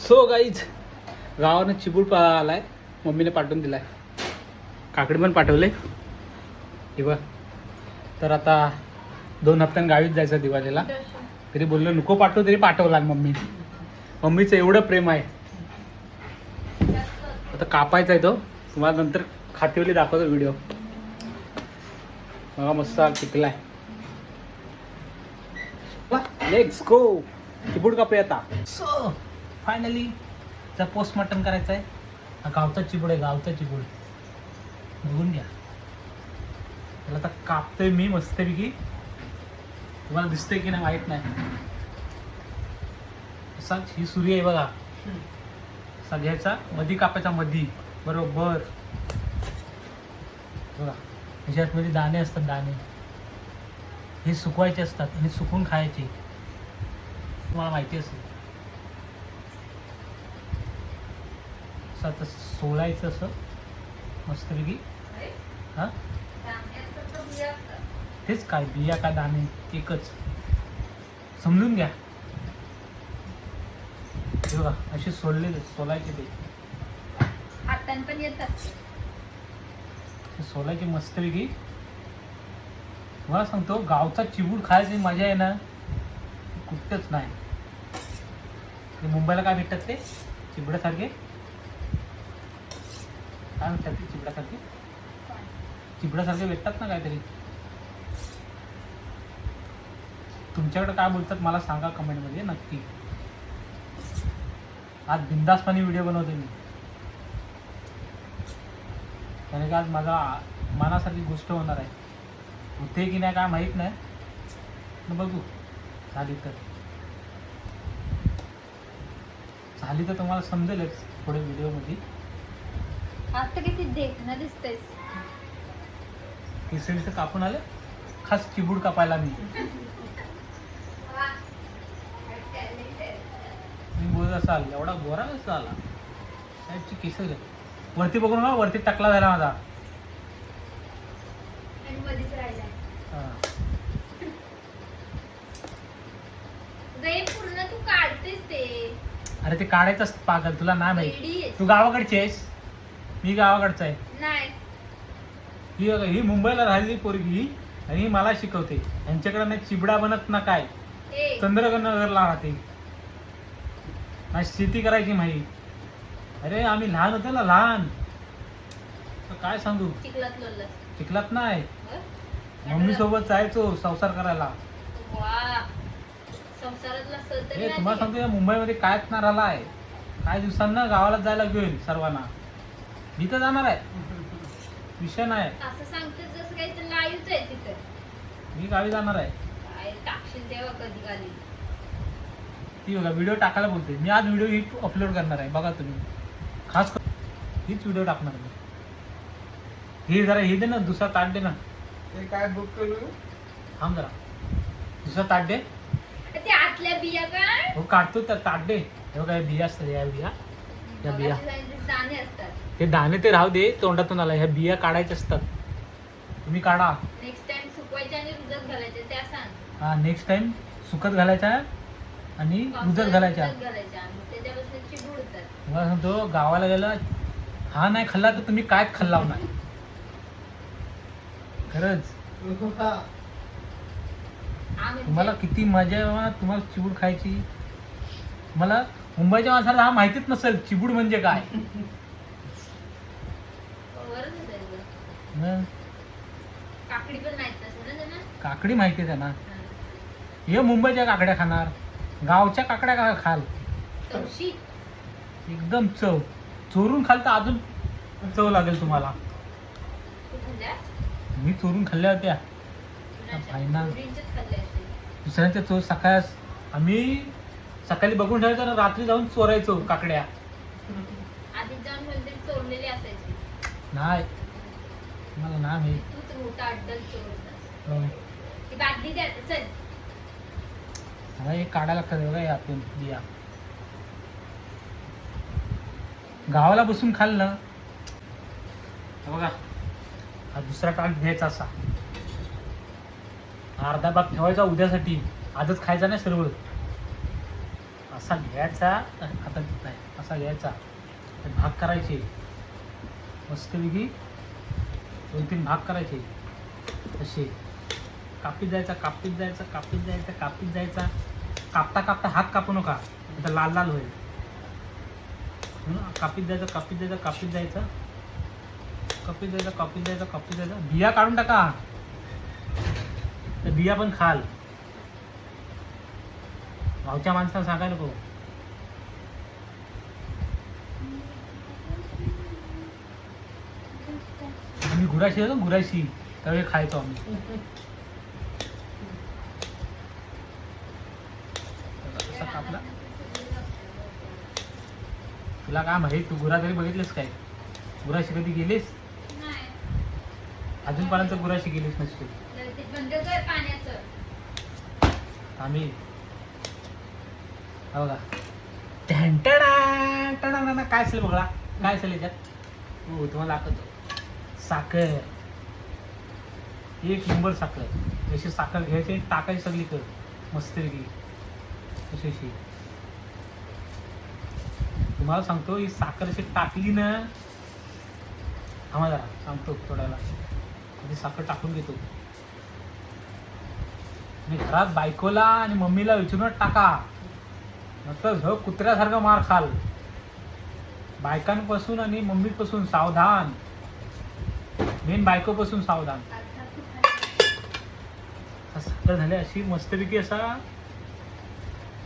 So guys गावानं चिबूड पा आलाय मम्मीने पाठवून दिलाय. काकडी पण पाठवले. हे तर आता दोन हप्त्यानं गावीच जायचं दिवाळीला. तरी बोललो नको पाठव तरी पाठवला मम्मी. मम्मीचं एवढं प्रेम आहे. आता कापायचा आहे तो. तुम्हाला नंतर खातीवली दाखवतो व्हिडिओ बघा मस्त पिकलाय लेट्स गो चिबूड कापूया आता. फायनली जर पोस्टमॉर्टम करायचं आहे हा गावचा चिबूड आहे गावचा चिबूड बघून घ्या. त्याला आता कापतोय मी मस्तपैकी. तुम्हाला दिसतंय की नाही माहीत नाही. असाच ही सूर्य आहे बघा. सगळ्याचा मधी कापायचा मधी. बरोबर. बघा. ह्याच्यात मध्ये दाणे असतात दाणे. हे सुकवायचे असतात आणि सुकून खायचे. तुम्हाला माहिती असेल. असं आता सोलायचं असं? मस्तपैकी. हा? तेच काय बिया काय दाणे एकच. समजून घ्या. हे बघा असे सोलले सोलायचे ते. हातान पण येतात सोलायचे मस्तपैकी. मला सांगतो गावचा चिबूड खायची मजा आहे ना कुठंच नाही. मुंबईला काय भेटतात ते? चिबड्यासारखे काय म्हणतात ते? चिबड्यासारखे? चिबडासारखे भेटतात ना काहीतरी. तुमच्याकडे काय बोलतात मला सांगा कमेंटमध्ये नक्की. आज बिंदासपणे व्हिडिओ बनवते मी. कारण की आज माझा मनासारखी गोष्ट होणार आहे. होते की नाही काय माहीत नाही. बघू झाली तर. झाली तर तुम्हाला समजेलच पुढे व्हिडिओमध्ये. आता किती देखणं दिसतंय. केसरीचं कापून आलं खास चिबूड कापायला मी. मी बोलत असाल एवढा गोरा कसा आला? साहेबची केसर. वरती बघून बघा वरती टाकला झाला माझा. हा. पूर्ण तू काढतेस ते. अरे ते काढायचंच पागल तुला नाही माहीत. तू गावाकडची आहेस? मी गावाकडचा आहे. नाही. ही ही मुंबईला राहिलेली पोरगी आणि ही मला शिकवते. यांच्याकडे नाही चिबडा बनत ना काय? ए. चंद्रनगरला राहते. ना शेती करायची माहीत अरे आम्ही लहान होतो ना लहान. तर काय सांगू? चिखलात शिकलात नाही. मम्मी सोबत जायचो संसार करायला. वा. संसारातला सर तरी हे नाही तुम्हाला सांगतो या मुंबईमध्ये कायच ना राहिला आहे काही दिवसांना गावाला जायला घेऊन सर्वांना. मी तर जाणार आहे. विषय नाही. असं सांगते जसं काही तर लाईव्हच आहे तिथं. मी गावी जाणार आहे. काय टाकशील तेव्हा कधी खाली ती बघा व्हिडिओ टाकायला बोलते. मी आज व्हिडिओ ही अपलोड करणार आहे. बघा तुम्ही. खास कर- हीच व्हिडिओ टाकणार मी. हे जरा हे दे ना दुसरा ताट दे ना. ते काय बुक करू? थांब जरा. दुसरा ताट दे. ते आतल्या बिया काय हो काढतो त्या ताट दे. हे बघा हे बिया असतात या बिया. या बिया. दाणे असतात. ते दाणे ते राहू दे तोंडातून आला ह्या बिया काढायच्या असतात. तुम्ही काढा. नेक्स्ट टाइम सुकवायचे आणि रुजत घालायचे त्या सांग. हा नेक्स्ट टाइम सुकत घालायच्या आणि रुजत घालायच्या. रुजत घालायच्या आणि त्याच्यापासून चिबुडतात. मला सांगतो गावाला गेला हा नाही खाल्ला तर तुम्ही काय खाल्ला नाही. खरंच. आम्ही तुम्हाला किती मजा आहे तुम्हाला चिबूड खायची. मला मुंबईच्या माणसाला हा माहितीच नसेल चिबूड म्हणजे काय. काकडी पण माहीत नसेल ना त्यांना? काकडी माहिती आहे त्यांना. हा. मुंबईच्या काकड्या खाणार. गावच्या काकड्या का खाल. तवशी एकदम चव. चोरून खाल तर अजून चव लागेल तुम्हाला. तू खाल्ल्यास? मी चोरून खाल्ल्या होत्या. दुसऱ्यांच्या चोर सकाळ आम्ही सकाळी बघून ठेवायचो ना रात्री जाऊन चोरायचो काकड्या. आधी जाऊन चोरलेली असायची. नाही. मला ना माहीत. तूच मोठा अड्डल चोर होतास. हो. ती बादली द्या चल. मला एक काढायला लागतं बघा बिया. गावाला बसून खाल ना हा बघा हा दुसरा टाक घ्यायचा असा. अर्धा भाग ठेवायचा उद्यासाठी. आजच खायचा नाही सर्व. असा घ्यायचा आता नाही असा घ्यायचा. भाग करायचे. मस्तपैकी दोन तीन भाग करायचे. असे कापीत जायचा कापीत जायचा कापीत जायचा कापीत जायचा. कापता कापता हात कापू नका. आता लाल लाल होईल. म्हणून कापीत जायचं कापीत जायचं कापीत जायचं. कापीत जायचं कापीत जायचं कापीत जायचं. बिया काढून टाका. तर बिया पण खाल. गावच्या माणसाला सांगाय नको. आम्ही गुराशी होतो गुराशी. त्यावेळी खायचो आम्ही. असा कापला? तुला काय माहीत? तू गुरा तरी बघितलेस काय? गुराशी कधी गेलीस? अजूनपर्यंत गुराशी गेलीस नसते आम्ही हो का टॅन्टडा, काय असेल बघा. काय असेल याच्यात? हो तुम्हाला दाखवतो. साखर. एक नंबर साखर. जशी साखर घ्यायची टाकायची सगळी मस्तपैकी अशी तुम्हाला सांगतो ही साखर अशी टाकली ना आम्हाला सांगतो थोड्याला. आधी साखर टाकून घेतो. मी घरात बायकोला आणि मम्मीला विचारून टाका. झ कुत्र्यासारखं मार खाल. बायकांपासून आणि मम्मीपासून सावधान. मेन बायकोपासून सावधान. साखर झाले अशी मस्तपैकी असा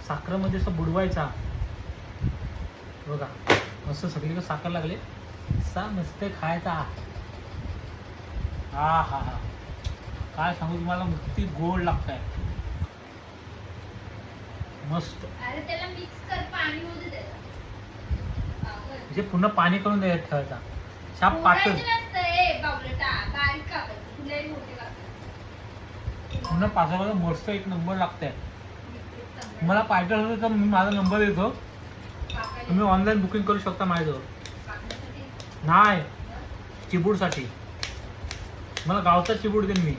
साखरेमध्ये असं बुडवायचा. बघा मस्त सगळीकडे साखर लागले. सा मस्त खायचा. हा हा हा काय सांगू तुम्हाला किती गोड लागताय. मस्त. म्हणजे पुन्हा पाणी करून द्यायचं ठेवायचा छाप पातळ. पुन्हा पाचवा मस्त एक नंबर लागतंय. तुम्हाला पाहिजे असेल तर मी माझा नंबर देतो. तुम्ही ऑनलाईन बुकिंग करू शकता माझ्याजवळ. नाही. चिबूडसाठी. मला गावचा चिबूड देईन मी.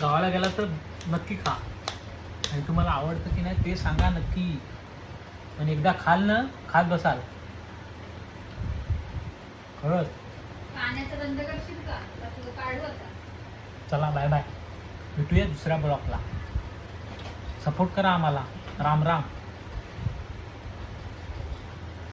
गावाला गेला तर नक्की खा. आणि तुम्हाला आवडतं की नाही ते सांगा नक्की. पण एकदा खाल ना खात बसाल. खरंच. पाण्याचं बंद करशील का? का तुला काढू आता? चला बाय बाय भेटूया दुसऱ्या ब्लॉकला सपोर्ट करा आम्हाला. राम राम.